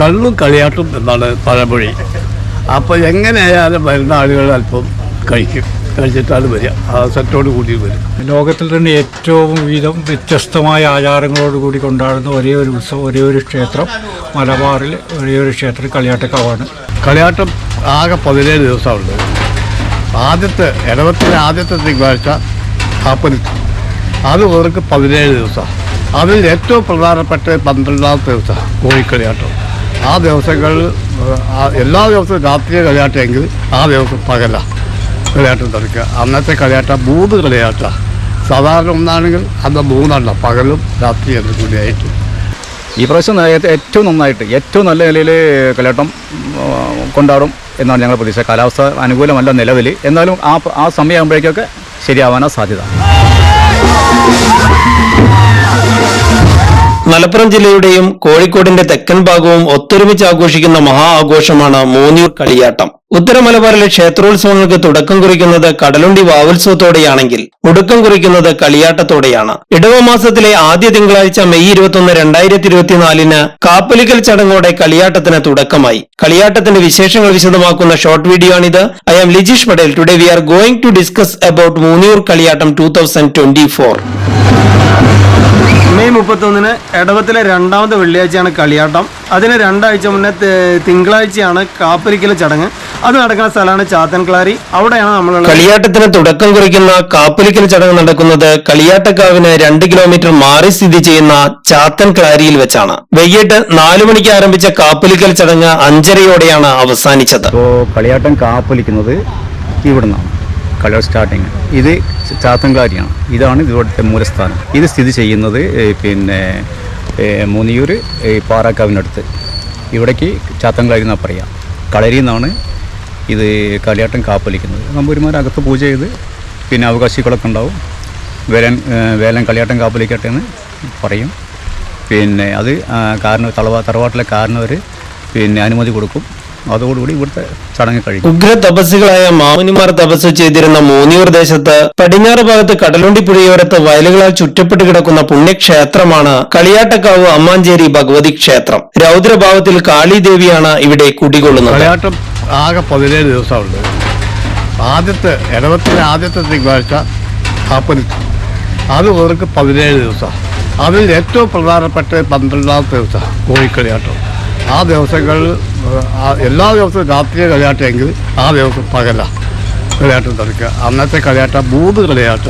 കള്ളും കളിയാട്ടും എന്നാണ് പഴമൊഴി. അപ്പോൾ എങ്ങനെയായാലും വരുന്ന ആളുകൾ അല്പം കഴിക്കും. കഴിച്ചിട്ടാണ് വരിക. ആ സെറ്റോട് കൂടി വരും. ലോകത്തിൽ തന്നെ ഏറ്റവും വിധം വ്യത്യസ്തമായ ആചാരങ്ങളോട് കൂടി കൊണ്ടാടുന്ന ഒരേ ഒരു ഉത്സവം ഒരേ ഒരു ക്ഷേത്രം മലബാറിൽ ഒരേ ഒരു ക്ഷേത്രം കളിയാട്ടക്കാവാണ്. കളിയാട്ടം ആകെ പതിനേഴ് ദിവസമുണ്ട്. ആദ്യത്തെ ഇടവത്തിലെ ആദ്യത്തെ തിങ്കളാഴ്ച കാപ്പന് അത് അവർക്ക് പതിനേഴ് ദിവസം അതിൽ ഏറ്റവും പ്രധാനപ്പെട്ട പന്ത്രണ്ടാമത്തെ ദിവസം കോഴിക്കളിയാട്ടം. ആ ദിവസങ്ങളിൽ എല്ലാ ദിവസവും രാത്രി കളിയാട്ടമെങ്കിൽ ആ ദിവസം പകല കളിയാട്ടം തുടക്കുക അന്നത്തെ കളിയാട്ടം മൂന്ന് കളിയാട്ട. സാധാരണ ഒന്നാണെങ്കിൽ അന്ന് മൂന്നല്ല പകലും രാത്രി എന്നും കൂടിയായിട്ട് ഈ പ്രാവശ്യം ഏറ്റവും നന്നായിട്ട് ഏറ്റവും നല്ല നിലയിൽ കളിയാട്ടം കൊണ്ടാടും എന്നാണ് ഞങ്ങൾ പ്രതീക്ഷ. കാലാവസ്ഥ അനുകൂലമല്ല നിലവിൽ. എന്നാലും ആ ആ സമയമാകുമ്പോഴേക്കൊക്കെ ശരിയാവാനാണ് സാധ്യത. മലപ്പുറം ജില്ലയുടെയും കോഴിക്കോടിന്റെ തെക്കൻ ഭാഗവും ഒത്തൊരുമിച്ച് ആഘോഷിക്കുന്ന മഹാ ആഘോഷമാണ് മൂന്നിയൂർ കളിയാട്ടം. ഉത്തര മലബാറിലെ ക്ഷേത്രോത്സവങ്ങൾക്ക് തുടക്കം കുറിക്കുന്നത് കടലുണ്ടി വാവുത്സവത്തോടെയാണെങ്കിൽ ഒടുക്കം കുറിക്കുന്നത് കളിയാട്ടത്തോടെയാണ്. ഇടവമാസത്തിലെ ആദ്യ തിങ്കളാഴ്ച മെയ് ഇരുപത്തൊന്ന് രണ്ടായിരത്തി ഇരുപത്തിനാലിന് കാപ്പലിക്കൽ ചടങ്ങോടെ കളിയാട്ടത്തിന് തുടക്കമായി. കളിയാട്ടത്തിന്റെ വിശേഷങ്ങൾ വിശദമാക്കുന്ന ഷോർട്ട് വീഡിയോ ആണിത്. I am Lijeesh Patel today we are going to discuss about Moonniyur Kaliyattam two thousand twenty four May മുപ്പത്തൊന്നിന് ഇടവത്തിലെ രണ്ടാമത്തെ വെള്ളിയാഴ്ചയാണ് കളിയാട്ടം. അതിന് രണ്ടാഴ്ച മുന്നേ തിങ്കളാഴ്ചയാണ് കാപ്പരിക്കൽ ചടങ്ങ്. അത് നടക്കുന്ന സ്ഥലമാണ് ചാത്തൻക്ലാരി. അവിടെയാണ് നമ്മൾ കളിയാട്ടത്തിന് തുടക്കം കുറിക്കുന്ന കാപ്പലിക്കൽ ചടങ്ങ് നടക്കുന്നത് കളിയാട്ടക്കാവിന് രണ്ട് കിലോമീറ്റർ മാറി സ്ഥിതി ചെയ്യുന്ന ചാത്തൻ ക്ലാരിയിൽ വെച്ചാണ്. വൈകിട്ട് നാലു മണിക്ക് ആരംഭിച്ച കാപ്പലിക്കൽ ചടങ്ങ് അഞ്ചരയോടെയാണ് അവസാനിച്ചത്. കളിയാട്ടം കാപ്പലിക്കുന്നത് ഇവിടുന്നാണ്. കളിയാട്ടം സ്റ്റാർട്ടിങ്. ഇത് ചാത്തങ്കാരിയാണ്. ഇതാണ് ഇവിടുത്തെ മൂലസ്ഥാനം. ഇത് സ്ഥിതി ചെയ്യുന്നത് പിന്നെ മുനിയൂർ പാറാക്കാവിനടുത്ത്. ഇവിടേക്ക് ചാത്തങ്കാരി എന്നാണ് പറയുക കളരി എന്നാണ് ഇത് കളിയാട്ടം കാപ്പലിക്കുന്നത്. നമ്പൂരിമാരകത്ത് പൂജ ചെയ്ത് പിന്നെ അവകാശികളൊക്കെ ഉണ്ടാവും. വേലൻ വേലൻ കളിയാട്ടം കാപ്പലിക്കട്ടെ എന്ന് പറയും. പിന്നെ അത് കാരണം കാരണ തളവ തറവാട്ടിലെ കാരണവർ പിന്നെ അനുമതി കൊടുക്കും. അതോടുകൂടി ഇവിടുത്തെ ചടങ്ങ് കഴിഞ്ഞു ഉഗ്ര തപസ്സുകളായ മാമുനിമാർ തപസ് ചെയ്തിരുന്ന മൂന്നിയൂർ ദേശത്ത് പടിഞ്ഞാറ് ഭാഗത്ത് കടലുണ്ടി പുഴയോരത്ത് വയലുകളാൽ ചുറ്റപ്പെട്ട് കിടക്കുന്ന പുണ്യക്ഷേത്രമാണ് കളിയാട്ടക്കാവ് അമ്മാഞ്ചേരി ഭഗവതി ക്ഷേത്രം. രൗദ്രഭാവത്തിൽ കാളിദേവിയാണ് ഇവിടെ കുടികൊള്ളുന്നത്. കളിയാട്ടം ആകെ പതിനേഴ് ദിവസമുണ്ട്. ആദ്യത്തെ ഇടവത്തിലെ ആദ്യത്തെ തിങ്കളാഴ്ച കാപ്പന് അത് അവർക്ക് പതിനേഴ് ദിവസം. അതിൽ ഏറ്റവും പ്രധാനപ്പെട്ട പന്ത്രണ്ടാമത്തെ ദിവസം കോഴിക്കളിയാട്ടം. ആ ദിവസങ്ങളിൽ എല്ലാ ദിവസവും രാത്രി കളിയാട്ടമെങ്കിൽ ആ ദിവസം പകല കളിയാട്ടം തുടക്കുക അന്നത്തെ കളിയാട്ട മൂന്ന് കളിയാട്ട.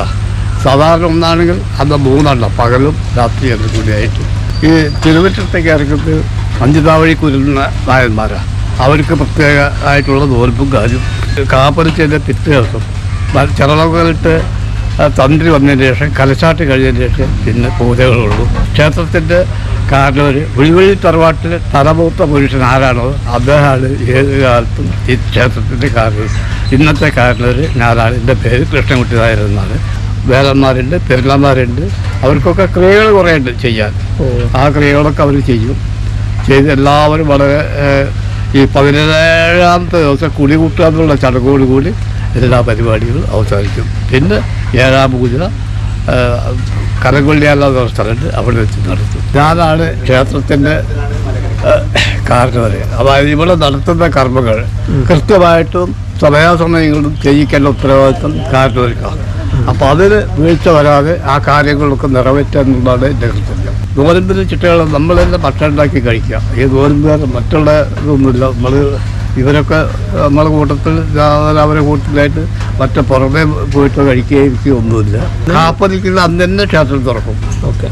സാധാരണ ഒന്നാണെങ്കിൽ അന്ന് മൂന്നല്ല പകലും രാത്രി എന്ന കൂടിയായിട്ട്. ഈ തിരുവറ്റത്തേക്ക് ഇറങ്ങുന്നത് അഞ്ചുതാവഴി കുരുന്ന നായന്മാരാണ് അവർക്ക് പ്രത്യേക ആയിട്ടുള്ള നോൽപ്പും കാര്യം കാപ്പറിച്ചതിന്റെ പിറ്റേ ദിവസം മ- തന്ത്രി വന്നതിന് ശേഷം കലശാട്ട് കഴിഞ്ഞതിന് ശേഷം പിന്നെ പൂജകളുള്ളൂ. ക്ഷേത്രത്തിന്റെ കാരണവർ ഉഴിവഴി തറവാട്ടിൽ തലമൂത്ത പുരുഷൻ ആരാണോ അദ്ദേഹമാണ് ഏത് കാലത്തും ഈ ക്ഷേത്രത്തിന്റെ കാരണം ഇന്നത്തെ കാരണവർ ഞാനാണ് എന്റെ പേര് കൃഷ്ണൻകുട്ടി നായർ എന്നാണ് വേലന്മാരുണ്ട് പെരുളന്മാരുണ്ട് അവർക്കൊക്കെ ക്രിയകൾ കുറേ ഉണ്ട് ചെയ്യാൻ. ആ ക്രിയകളൊക്കെ അവർ ചെയ്യും. ചെയ്ത് എല്ലാവരും വളരെ ഈ പതിനേഴാമത്തെ ദിവസം കുടി കൂട്ടുക എന്നുള്ള ചടങ്ങോടുകൂടി എല്ലാ പരിപാടികളും അവസാനിക്കും. പിന്നെ ഏഴാം പൂജ ഏഹ്, കരകൊള്ളിയാല എന്ന സ്ഥലമുണ്ട് അവിടെ വെച്ച് നടത്തും. ഞാനാണ് ക്ഷേത്രത്തിന്റെ കാരണവരെ അതായത് ഇവിടെ നടത്തുന്ന കർമ്മങ്ങൾ കൃത്യമായിട്ടും സമയാസമയങ്ങളും ചെയ്യിക്കേണ്ട ഉത്തരവാദിത്വം കാരണവർക്കാണ് അപ്പോൾ അതിന് വീഴ്ച വരാതെ ആ കാര്യങ്ങളൊക്കെ നിറവേറ്റുക എന്നുള്ളതാണ് എന്റെ കൃത്യം നോരമ്പിന് ചിട്ടകൾ നമ്മൾ തന്നെ ഭക്ഷണം ഉണ്ടാക്കി കഴിക്കുക. ഈ നോരമ്പുകാർ മറ്റുള്ള ഇതൊന്നുമില്ല. നമ്മൾ ഇവരൊക്കെ നമ്മളെ കൂട്ടത്തിൽ അവരെ കൂട്ടത്തിലായിട്ട് മറ്റേ പുറമെ പോയിട്ട് കഴിക്കുകയും ഒന്നുമില്ല. കാപ്പതിക്കുന്ന അന്ന് തന്നെ ക്ഷേത്രം തുറക്കും. ഓക്കെ.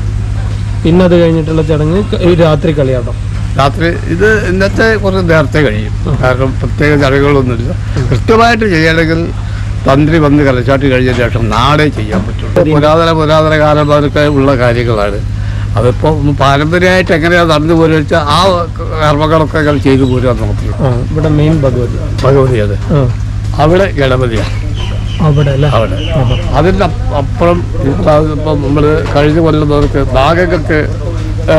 പിന്നെ അത് കഴിഞ്ഞിട്ടുള്ള ചടങ്ങ് രാത്രി കളിയാട്ടം. രാത്രി ഇത് ഇന്നത്തെ കുറച്ച് നേരത്തെ കഴിയും. കാരണം പ്രത്യേക ചടങ്ങുകളൊന്നുമില്ല. കൃത്യമായിട്ട് ചെയ്യണമെങ്കിൽ തന്ത്രി വന്ന് കലച്ചാട്ടി കഴിഞ്ഞ ശേഷം നാളെ ചെയ്യാൻ പറ്റുള്ളൂ. പുരാതന പുരാതന കാലം അതൊക്കെ ഉള്ള കാര്യങ്ങളാണ്. അതിപ്പോൾ പാരമ്പര്യമായിട്ട് എങ്ങനെയാ നടന്നു പോരുക വെച്ചാൽ ആ കർമ്മങ്ങളൊക്കെ ചെയ്തു പോരുക നോക്കി ഇവിടെ മെയിൻ ഭഗവതി. ഭഗവതി അതെ. അവിടെ ഗണപതിയാണ്. അവിടെ അതിന്റെ അപ്പ- അപ്പുറം ഇപ്പം നമ്മൾ കഴിഞ്ഞ കൊല്ലം നമുക്ക് നാഗങ്ങൾക്ക്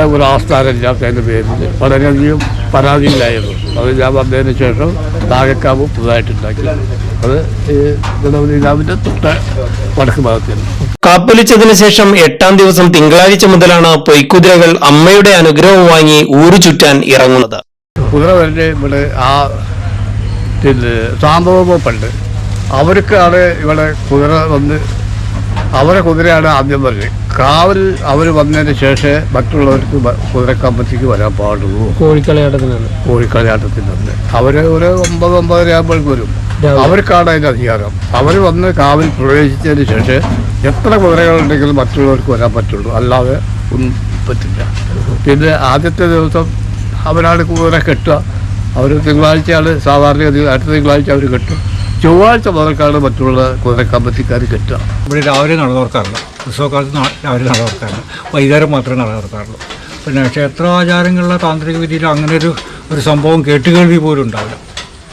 ഒരു ആസ്ഥാനം ഇല്ലാത്തതിന്റെ പേരിൽ വളരെയധികം പരാതിയിലായിരുന്നു അത് ഞാൻ വന്നതിന് ശേഷം നാഗക്കാവ് പുതുതായിട്ടുണ്ടാക്കി അത് ഈ ഗണപതി രാമിന്റെ തൊട്ട് വടക്ക് ഭാഗത്തുണ്ട് കാപ്പൊലിച്ചതിനു ശേഷം എട്ടാം ദിവസം തിങ്കളാഴ്ച മുതലാണ് പൊയ്ക്കുതിരകൾ അമ്മയുടെ അനുഗ്രഹം വാങ്ങി ഊരു ചുറ്റാൻ ഇറങ്ങുന്നത്. കുതിര ഇവിടെ ആ പിന്നെ സാമ്പവപ്പുണ്ട് അവർക്കാണ് ഇവിടെ കുതിര വന്ന് അവരെ കുതിരയാണ് ആദ്യം പറഞ്ഞത് കാവൽ അവർ വന്നതിന് ശേഷമേ മറ്റുള്ളവർക്ക് കുതിരക്കമ്പത്തേക്ക് വരാൻ പാടുള്ളൂ. കോഴിക്കളിയാട്ടത്തിനാണ് കോഴിക്കളിയാട്ടത്തിനുണ്ട് അവർ ഒരു ഒമ്പത് ഒമ്പതര ആകുമ്പോഴേക്ക് വരും. അവർക്കാണ് അതിന്റെ അധികാരം. അവർ വന്ന് കാവൽ പ്രവേശിച്ചതിന് ശേഷം എത്ര കുതിരകളുണ്ടെങ്കിലും മറ്റുള്ളവർക്ക് വരാൻ പറ്റുള്ളൂ. അല്ലാതെ ഒന്നും പറ്റില്ല. പിന്നെ ആദ്യത്തെ ദിവസം അവരാണ് കുതിര കെട്ടുക. അവർ തിങ്കളാഴ്ചയാണ് സാധാരണഗതിയിൽ അടുത്ത തിങ്കളാഴ്ച അവർ കെട്ടും. ചൊവ്വാഴ്ച മുതൽക്കാണ് മറ്റുള്ള കുതിര കമ്പത്തിക്കാർ കെട്ടുക. ഇവിടെ രാവിലെ നട തുറക്കാറില്ല ഉത്സവക്കാലത്ത് രാവിലെ നട തുറക്കാറില്ല വൈകുന്നേരം മാത്രമേ നട തുറക്കാറുള്ളൂ പിന്നെ ക്ഷേത്രാചാരങ്ങളിലെ താന്ത്രിക വിധിയിൽ അങ്ങനെ ഒരു ഒരു സംഭവം കേട്ടുകേൾവി പോലും ഉണ്ടാവില്ല.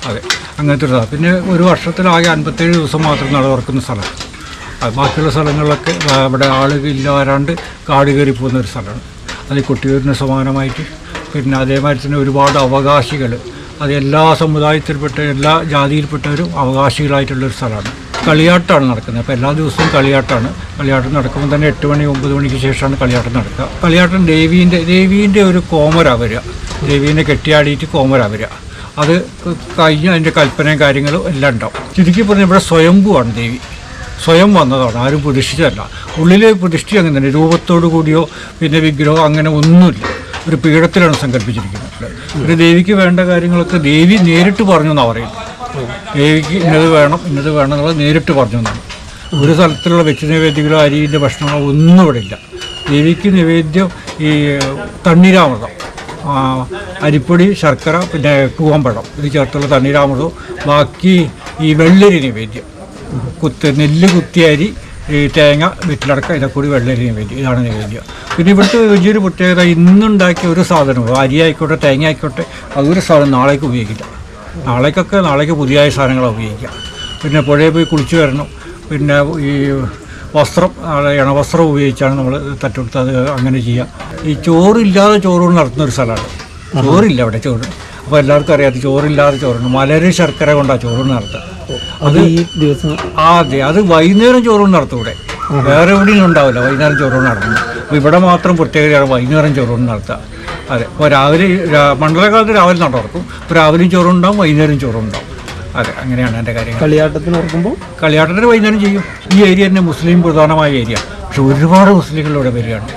അതെ അങ്ങനത്തെ ഒരു പിന്നെ ഒരു വർഷത്തിലാകെ അൻപത്തേഴ് ദിവസം മാത്രം നട തുറക്കുന്ന സ്ഥലം. ബാക്കിയുള്ള സ്ഥലങ്ങളിലൊക്കെ ഇവിടെ ആളുകളില്ല വരാണ്ട് കാട് കയറി പോകുന്ന ഒരു സ്ഥലമാണ്. അത് കൊട്ടിയൂരിന് സമാനമായിട്ട് പിന്നെ അതേമാതിരി തന്നെ ഒരുപാട് അവകാശികൾ അത് എല്ലാ സമുദായത്തിൽപ്പെട്ട എല്ലാ ജാതിയിൽപ്പെട്ടവരും അവകാശികളായിട്ടുള്ളൊരു സ്ഥലമാണ്. കളിയാട്ടമാണ് നടക്കുന്നത്. അപ്പോൾ എല്ലാ ദിവസവും കളിയാട്ടമാണ്. കളിയാട്ടം നടക്കുമ്പോൾ തന്നെ എട്ട് മണി ഒമ്പത് മണിക്ക് ശേഷമാണ് കളിയാട്ടം നടക്കുക. കളിയാട്ടം ദേവീന്റെ ദേവീന്റെ ഒരു കോമര വരിക. ദേവീനെ കെട്ടിയാടിയിട്ട് കോമര വരിക. അത് കഴിഞ്ഞ് അതിന്റെ കൽപ്പനയും കാര്യങ്ങളും എല്ലാം ഉണ്ടാവും. ചുരുക്കി പറഞ്ഞാൽ ഇവിടെ സ്വയംഭുവാണ് ദേവി. സ്വയം വന്നതാണ് ആരും പ്രതിഷ്ഠിച്ചതല്ല. ഉള്ളിലെ പ്രതിഷ്ഠി അങ്ങനെ തന്നെ രൂപത്തോടു കൂടിയോ പിന്നെ വിഗ്രഹമോ അങ്ങനെ ഒന്നുമില്ല. ഒരു പീഠത്തിലാണ് സങ്കല്പിച്ചിരിക്കുന്നത് ഒരു ദേവിക്ക് വേണ്ട കാര്യങ്ങളൊക്കെ ദേവി നേരിട്ട് പറഞ്ഞു എന്നാണ് പറയുന്നത്. ദേവിക്ക് ഇന്നത് വേണം ഇന്നത് വേണം എന്നുള്ളത് നേരിട്ട് പറഞ്ഞു എന്നാണ് ഒരു സ്ഥലത്തിലുള്ള വെച്ച് നിവേദ്യങ്ങളോ അരിയിന്റെ ഭക്ഷണങ്ങളോ ഒന്നും ഇവിടെ ഇല്ല. ദേവിക്ക് നിവേദ്യം ഈ തണ്ണീരാമൃതം അരിപ്പൊടി ശർക്കര പിന്നെ കൂവമ്പഴം ഇത് ചേർത്തുള്ള തണ്ണീരാമൃതവും. ബാക്കി ഈ വെള്ളരി നിവേദ്യം. കുത്ത് നെല്ല് കുത്തിയ അരി ഈ തേങ്ങ വീട്ടിലടക്കം ഇതൊക്കെ കൂടി വെള്ളരി വേണ്ടി. ഇതാണ് നിവേദ്യം. പിന്നെ ഇവിടുത്തെ വലിയൊരു പ്രത്യേകത ഇന്നുണ്ടാക്കിയ ഒരു സാധനവും അരി ആയിക്കോട്ടെ തേങ്ങ ആയിക്കോട്ടെ അതൊരു സാധനം നാളേക്ക് ഉപയോഗിക്കില്ല നാളേക്കൊക്കെ നാളേക്ക് പുതിയ സാധനങ്ങളാണ് ഉപയോഗിക്കുക. പിന്നെ പുഴയിൽ പോയി കുളിച്ചു വരണം. പിന്നെ ഈ വസ്ത്രം ഇണവസ്ത്രം ഉപയോഗിച്ചാണ് നമ്മൾ തട്ടെടുത്ത് അത് അങ്ങനെ ചെയ്യുക. ഈ ചോറില്ലാതെ ചോറൂണ് നടത്തുന്ന ഒരു സ്ഥലമാണ്. ചോറില്ല അവിടെ ചോറ്. അപ്പോൾ എല്ലാവർക്കും അറിയാം ചോറില്ലാതെ ചോറുണ്ട് മലര് ശർക്കര കൊണ്ടാണ് ചോറൂണ് നടത്തുക. അത് ഈ ദിവസം ആ അതെ അത് വൈകുന്നേരം ചോറൂണ് നടത്തും ഇവിടെ. വേറെ എവിടെയും ഉണ്ടാവില്ല വൈകുന്നേരം ചോറൂണ് നടത്തുന്നു അപ്പോൾ ഇവിടെ മാത്രം പ്രത്യേകതയാണ് വൈകുന്നേരം ചോറൂണ് നടത്തുക അതെ അപ്പോൾ രാവിലെ മണ്ഡലകാലത്ത് രാവിലെ നടക്കും അപ്പോൾ രാവിലെയും രാവിലെയും ചോറുണ്ടാവും വൈകുന്നേരം ചോറുണ്ടാവും അതെ അങ്ങനെയാണ് എന്റെ കാര്യം കളിയാട്ടത്തിന് ഓർക്കുമ്പോൾ? കളിയാട്ടത്തിന് വൈകുന്നേരം ചെയ്യും. ഈ ഏരിയ തന്നെ മുസ്ലിം പ്രധാനമായ ഏരിയ. പക്ഷെ ഒരുപാട് മുസ്ലിങ്ങൾ ഇവിടെ വരികയാണ്.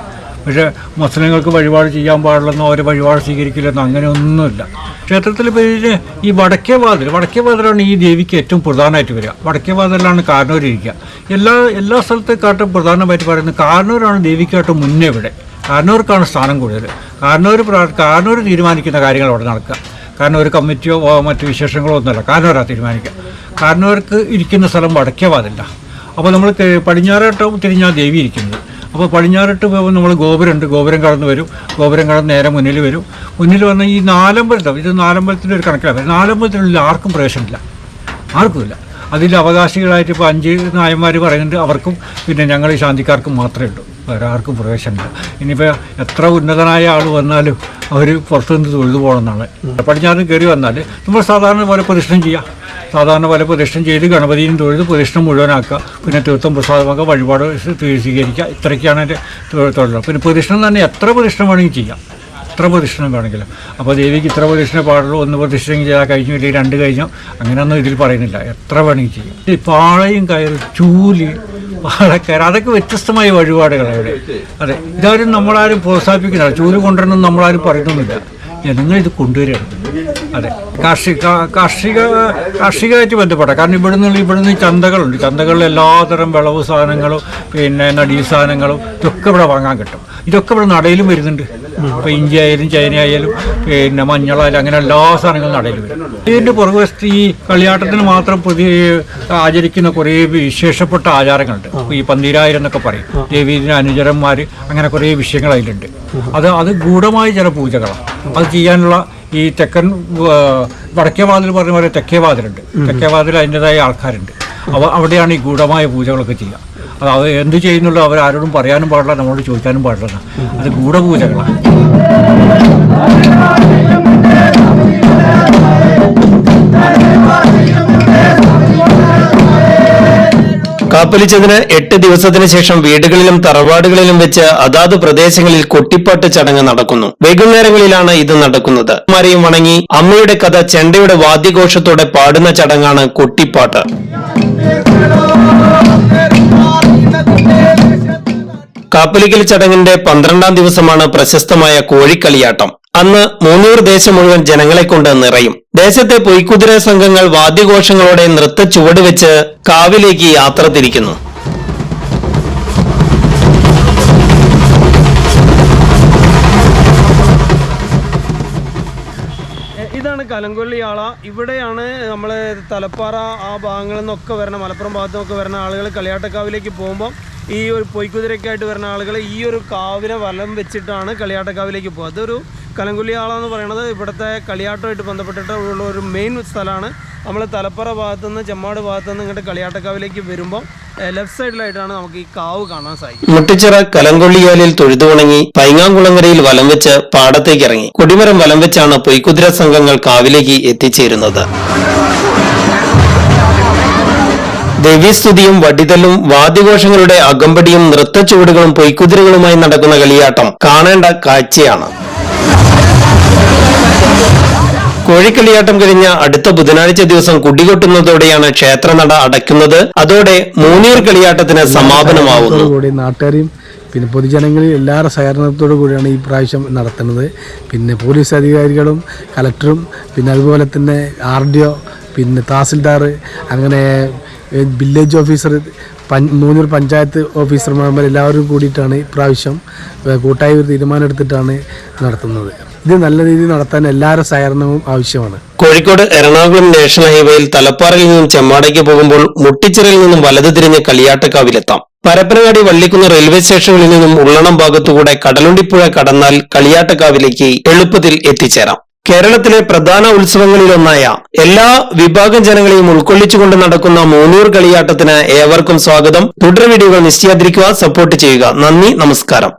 പക്ഷേ മുസ്ലിങ്ങൾക്ക് വഴിപാട് ചെയ്യാൻ പാടില്ലെന്നോ അവർ വഴിപാട് സ്വീകരിക്കില്ലെന്നോ അങ്ങനെയൊന്നുമില്ല. ക്ഷേത്രത്തിൽ പേര് ഈ വടക്കേ വാതിൽ വടക്കേ വാതിലാണ് ഈ ദേവിക്ക് ഏറ്റവും പ്രധാനമായിട്ട് വരിക. വടക്കേ വാതിലാണ് കാർണൂർ ഇരിക്കുക. എല്ലാ എല്ലാ സ്ഥലത്തെക്കാട്ടും പ്രധാനമായിട്ട് പറയുന്നത് കാർണൂരാണ് ദേവിക്കായിട്ട് മുന്നേ ഇവിടെ. കാർണൂർക്കാണ് സ്ഥാനം കൂടുതൽ. കാർണൂർ കാർണൂർ തീരുമാനിക്കുന്ന കാര്യങ്ങൾ അവിടെ നടക്കുക. കാരണം ഒരു കമ്മിറ്റിയോ മറ്റു വിശേഷങ്ങളോ ഒന്നുമല്ല. കാരണവരാ തീരുമാനിക്കുക. കാരണവർക്ക് ഇരിക്കുന്ന സ്ഥലം വടക്കേ വാതില്ല അപ്പോൾ നമ്മൾ പടിഞ്ഞാറോട്ടം തിരിഞ്ഞാൽ ദേവി ഇരിക്കുന്നത്. അപ്പോൾ പടിഞ്ഞാറിട്ട് പോകുമ്പോൾ നമ്മൾ ഗോപുരമുണ്ട് ഗോപുരം കടന്ന് വരും. ഗോപുരം കടന്ന് നേരെ മുന്നിൽ വരും. മുന്നിൽ വന്ന ഈ നാലമ്പലം ഇത് നാലമ്പലത്തിന്റെ ഒരു കണക്കിലാണ് നാലമ്പലത്തിനുള്ളിൽ ആർക്കും പ്രവേശനമില്ല. ആർക്കുമില്ല. അതിൽ അവകാശികളായിട്ട് ഇപ്പോൾ അഞ്ച് നായന്മാർ പറയുന്നുണ്ട്. അവർക്കും പിന്നെ ഞങ്ങൾ ഈ ശാന്തിക്കാർക്കും മാത്രമേ ഉള്ളൂ. വേറെ ആർക്കും പ്രവേശനമില്ല. ഇനിയിപ്പോൾ എത്ര ഉന്നതനായ ആൾ വന്നാലും അവർ പുറത്തുനിന്ന് തൊഴുതു പോകണമെന്നാണ്. പടിഞ്ഞാറും കയറി വന്നാൽ നമ്മൾ സാധാരണ പോലെ പ്രതിഷ്ഠം ചെയ്യാം. സാധാരണ പോലെ പ്രതിഷ്ഠം ചെയ്ത് ഗണപതിയും തൊഴുത് പ്രതിഷ്ഠം മുഴുവനാക്കുക. പിന്നെ തീർത്ഥം പ്രസാദമൊക്കെ വഴിപാട് സ്വീ- സ്വീകരിക്കുക ഇത്രയ്ക്കാണ് എന്റെ തൊഴിൽ പിന്നെ പ്രതിഷ്ഠം തന്നെ എത്ര പ്രതിഷ്ഠം വേണമെങ്കിൽ ചെയ്യാം. എത്ര പ്രദക്ഷിണം വേണമെങ്കിലും. അപ്പോൾ ദേവിക്ക് ഇത്ര പ്രദക്ഷിണ പാടുള്ളൂ ഒന്ന് പ്രദക്ഷിണം ചെയ്താൽ കഴിഞ്ഞു ഇല്ലെങ്കിൽ രണ്ട് കഴിഞ്ഞു അങ്ങനെയൊന്നും ഇതിൽ പറയുന്നില്ല. എത്ര വേണമെങ്കിൽ ചെയ്യും. ഈ പാളയും കയറും ചൂൽ പാളക്കയർ അതൊക്കെ വ്യത്യസ്തമായ വഴിപാടുകൾ അവിടെ അതെ ഇതാരും നമ്മളാരും പ്രോത്സാഹിപ്പിക്കുന്നില്ല. ചൂൽ കൊണ്ടുവരണം നമ്മളാരും പറയുന്നൊന്നുമില്ല. ജനങ്ങൾ ഇത് കൊണ്ടുവരികയാണ്. അതെ കാർഷിക കാർഷിക കാർഷികമായിട്ട് ബന്ധപ്പെട്ട കാരണം ഇവിടെ നിന്ന് ഇവിടെ നിന്ന് ചന്തകളുണ്ട്. ചന്തകളിൽ എല്ലാതരം വിളവ് സാധനങ്ങളും പിന്നെ നടീ സാധനങ്ങളും ഇതൊക്കെ ഇവിടെ വാങ്ങാൻ കിട്ടും. ഇതൊക്കെ ഇവിടെ നടയിലും വരുന്നുണ്ട്. ഇപ്പോൾ ഇഞ്ചി ആയാലും ചൈന ആയാലും പിന്നെ മഞ്ഞളായാലും അങ്ങനെ എല്ലാ സാധനങ്ങളും നടയിലും വരും. ഇതിന്റെ പുറകുവശത്ത് ഈ കളിയാട്ടത്തിന് മാത്രം പുതിയ ആചരിക്കുന്ന കുറേ വിശേഷപ്പെട്ട ആചാരങ്ങളുണ്ട്. ഈ പന്തീരായിരം എന്നൊക്കെ പറയും. ദേവീതിന് അനുചരന്മാർ അങ്ങനെ കുറേ വിഷയങ്ങൾ അതിലുണ്ട്. അത് അത് ഗൂഢമായ ചില പൂജകളാണ്. അത് ചെയ്യാനുള്ള ഈ തെക്കൻ വടക്കേ വാതിൽ പറഞ്ഞ പോലെ തെക്കേ വാതിലുണ്ട്. തെക്കേ വാതിൽ അതിന്റെതായ ആൾക്കാരുണ്ട്. അവ അവിടെയാണ് ഈ ഗൂഢമായ പൂജകളൊക്കെ ചെയ്യുക. അത് എന്ത് ചെയ്യുന്നുള്ളൂ അവരാരോടും പറയാനും പാടില്ല നമ്മളോട് ചോദിക്കാനും പാടില്ല. അത് ഗൂഢപൂജകളാണ്. കാപ്പൊലിച്ചതിന് എട്ട് ദിവസത്തിന് ശേഷം വീടുകളിലും തറവാടുകളിലും വെച്ച് അതാത് പ്രദേശങ്ങളിൽ കൊട്ടിപ്പാട്ട് ചടങ്ങ് നടക്കുന്നു. വൈകുന്നേരങ്ങളിലാണ് ഇത് നടക്കുന്നത്. മാരെയും വണങ്ങി അമ്മയുടെ കഥ ചെണ്ടയുടെ വാദ്യഘോഷത്തോടെ പാടുന്ന ചടങ്ങാണ് കൊട്ടിപ്പാട്ട്. കാപ്പലിക്കൽ ചടങ്ങിന്റെ പന്ത്രണ്ടാം ദിവസമാണ് പ്രശസ്തമായ കോഴിക്കളിയാട്ടം. അന്ന് മൂന്നൂർ ദേശം മുഴുവൻ ജനങ്ങളെ കൊണ്ട് നിറയും. ദേശത്തെ പൊയ്ക്കുതിര സംഘങ്ങൾ വാദ്യഘോഷങ്ങളോടെ നൃത്ത ചുവടുവെച്ച് കാവിലേക്ക് യാത്ര തിരിക്കുന്നു. കലങ്കൊല്ലി ഇവിടെയാണ് നമ്മൾ തലപ്പാറ ആ ഭാഗങ്ങളിൽ നിന്നൊക്കെ വരണ മലപ്പുറം ഭാഗത്തു നിന്നൊക്കെ വരുന്ന ആളുകൾ കളിയാട്ടക്കാവിലേക്ക് പോകുമ്പോൾ ഈ ഒരു പൊയ്ക്കുതിരക്കായിട്ട് വരുന്ന ആളുകൾ ഈ ഒരു കാവിനെ വലം വെച്ചിട്ടാണ് കളിയാട്ടക്കാവിലേക്ക് പോകുക. അതൊരു കലങ്കൊല്ലി ആള എന്ന് പറയുന്നത് ഇവിടുത്തെ കളിയാട്ടമായിട്ട് ബന്ധപ്പെട്ടിട്ടുള്ള ഒരു മെയിൻ സ്ഥലമാണ്. നമ്മൾ തലപ്പുറ ഭാഗത്തുനിന്ന് ചെമ്മാട് ഭാഗത്തുനിന്ന് ഇങ്ങോട്ട് കളിയാട്ടക്കാവിലേക്ക് വരുമ്പോൾ ലെഫ്റ്റ് സൈഡിലായിട്ടാണ് നമുക്ക് ഈ കാവ് കാണാൻ സാധിക്കും മുട്ടിച്ചിറ കലങ്കൊള്ളിയാലിൽ തൊഴുതുണങ്ങി പൈങ്ങാങ്കുളങ്ങരയിൽ വലം വെച്ച് പാടത്തേക്ക് ഇറങ്ങി കൊടിമരം വലം വെച്ചാണ് പൊയ്ക്കുതിര സംഘങ്ങൾ കാവിലേക്ക് എത്തിച്ചേരുന്നത്. ദേവീസ്തുതിയും വടിതലും വാദ്യഘോഷങ്ങളുടെ അകമ്പടിയും നൃത്തച്ചുവടുകളും പൊയ്ക്കുതിരകളുമായി നടക്കുന്ന കളിയാട്ടം കാണേണ്ട കാഴ്ചയാണ്. കോഴിക്കളിയാട്ടം കഴിഞ്ഞ അടുത്ത ബുധനാഴ്ച ദിവസം കുടികൊട്ടുന്നതോടെയാണ് ക്ഷേത്രനട അടയ്ക്കുന്നത്. അതോടെ മൂന്നീർ കളിയാട്ടത്തിന് സമാപനമാവുന്നു. നാട്ടുകാരെയും പിന്നെ പൊതുജനങ്ങളിൽ എല്ലാവരുടെ സഹകരണത്തോടു കൂടിയാണ് ഈ പ്രാവശ്യം നടത്തുന്നത്. പിന്നെ പോലീസ് അധികാരികളും കലക്ടറും പിന്നെ അതുപോലെ തന്നെ ആർ ഡി ഒ പിന്നെ തഹസിൽദാർ അങ്ങനെ വില്ലേജ് ഓഫീസർ മൂന്നൂർ പഞ്ചായത്ത് ഓഫീസർമാർ എല്ലാവരും കൂടിയിട്ടാണ് ഇപ്രാവശ്യം കൂട്ടായ ഒരു തീരുമാനമെടുത്തിട്ടാണ് നടത്തുന്നത്. ഇത് നല്ല രീതിയിൽ നടത്താൻ എല്ലാവരും സഹകരണവും ആവശ്യമാണ്. കോഴിക്കോട് എറണാകുളം നാഷണൽ ഹൈവേയിൽ തലപ്പാറയിൽ നിന്നും ചെമ്മാടേക്ക് പോകുമ്പോൾ മുട്ടിച്ചിറയിൽ നിന്നും വലത് തിരിഞ്ഞ് കളിയാട്ടക്കാവിലെത്താം. പരപ്പനങ്ങാടി വള്ളിക്കുന്ന് റെയിൽവേ സ്റ്റേഷനുകളിൽ നിന്നും ഉള്ളണം ഭാഗത്തുകൂടെ കടലുണ്ടിപ്പുഴ കടന്നാൽ കളിയാട്ടക്കാവിലേക്ക് എളുപ്പത്തിൽ എത്തിച്ചേരാം. കേരളത്തിലെ പ്രധാന ഉത്സവങ്ങളിലൊന്നായ എല്ലാ വിഭാഗം ജനങ്ങളെയും ഉൾക്കൊള്ളിച്ചുകൊണ്ട് നടക്കുന്ന മൂന്നൂർ കളിയാട്ടത്തിന് ഏവർക്കും സ്വാഗതം. തുടർ വീഡിയോകൾ നിശ്ചയാതിരിക്കുക. സപ്പോർട്ട് ചെയ്യുക. നന്ദി. നമസ്കാരം.